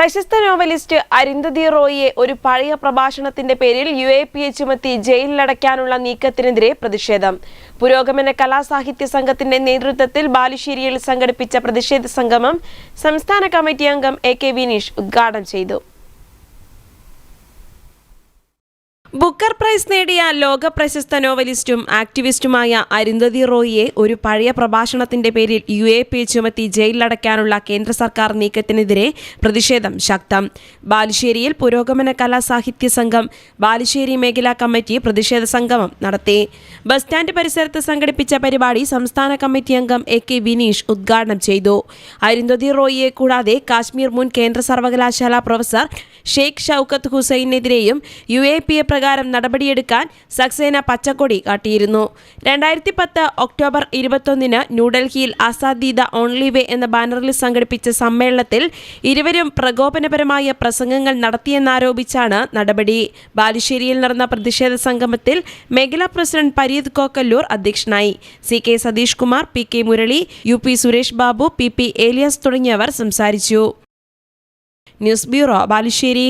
പ്രശസ്ത നോവലിസ്റ്റ് അരിന്ധതി റോയിയെ ഒരു പഴയ പ്രഭാഷണത്തിന്റെ പേരിൽ യു എ പി എ ചുമത്തി ജയിലിലടയ്ക്കാനുള്ള നീക്കത്തിനെതിരെ പ്രതിഷേധം. പുരോഗമന കലാസാഹിത്യ സംഘത്തിന്റെ നേതൃത്വത്തിൽ ബാലുശ്ശേരിയിൽ സംഘടിപ്പിച്ച പ്രതിഷേധ സംഗമം സംസ്ഥാന കമ്മിറ്റി അംഗം എ കെ വിനീഷ് ഉദ്ഘാടനം ചെയ്തു. ബുക്കർ പ്രൈസ് നേടിയ ലോക പ്രശസ്ത നോവലിസ്റ്റും ആക്ടിവിസ്റ്റുമായ അരുന്ധതി റോയിയെ ഒരു പഴയ പ്രഭാഷണത്തിന്റെ പേരിൽ യു എ പി ചുമത്തി ജയിലിലടയ്ക്കാനുള്ള കേന്ദ്ര സർക്കാർ നീക്കത്തിനെതിരെ പ്രതിഷേധം ശക്തം. ബാലുശ്ശേരിയിൽ പുരോഗമന കലാ സാഹിത്യ സംഘം ബാലുശ്ശേരി മേഖലാ കമ്മിറ്റി പ്രതിഷേധ സംഗമം നടത്തി. ബസ് സ്റ്റാൻഡ് പരിസരത്ത് സംഘടിപ്പിച്ച പരിപാടി സംസ്ഥാന കമ്മിറ്റി അംഗം എ കെ വിനീഷ് ഉദ്ഘാടനം ചെയ്തു. അരുന്ധതി റോയിയെ കൂടാതെ കാശ്മീർ മുൻ കേന്ദ്ര സർവകലാശാല പ്രൊഫസർ ഷെയ്ഖ് ഷൌക്കത്ത് ഹുസൈനെതിരെയും യു എ പി എ പ്രകാരം നടപടിയെടുക്കാൻ സക്സേന പച്ചക്കൊടി കാട്ടിയിരുന്നു. രണ്ടായിരത്തി പത്ത് ഒക്ടോബർ ഇരുപത്തൊന്നിന് ന്യൂഡൽഹിയിൽ അസാദീദ ഓൺലി വേ എന്ന ബാനറിൽ സംഘടിപ്പിച്ച സമ്മേളനത്തിൽ ഇരുവരും പ്രകോപനപരമായ പ്രസംഗങ്ങൾ നടത്തിയെന്നാരോപിച്ചാണ് നടപടി. ബാലുശ്ശേരിയിൽ നടന്ന പ്രതിഷേധ സംഗമത്തിൽ മേഖലാ പ്രസിഡന്റ് പരീത് കോക്കല്ലൂർ അധ്യക്ഷനായി. C K Satheesh Kumar P K Murali U P Suresh Babu P P Elias തുടങ്ങിയവർ സംസാരിച്ചു. News bureau Balussery.